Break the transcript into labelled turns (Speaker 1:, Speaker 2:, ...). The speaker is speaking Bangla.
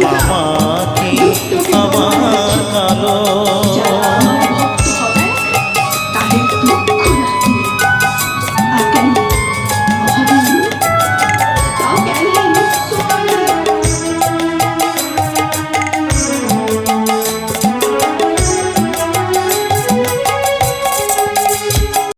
Speaker 1: Come on.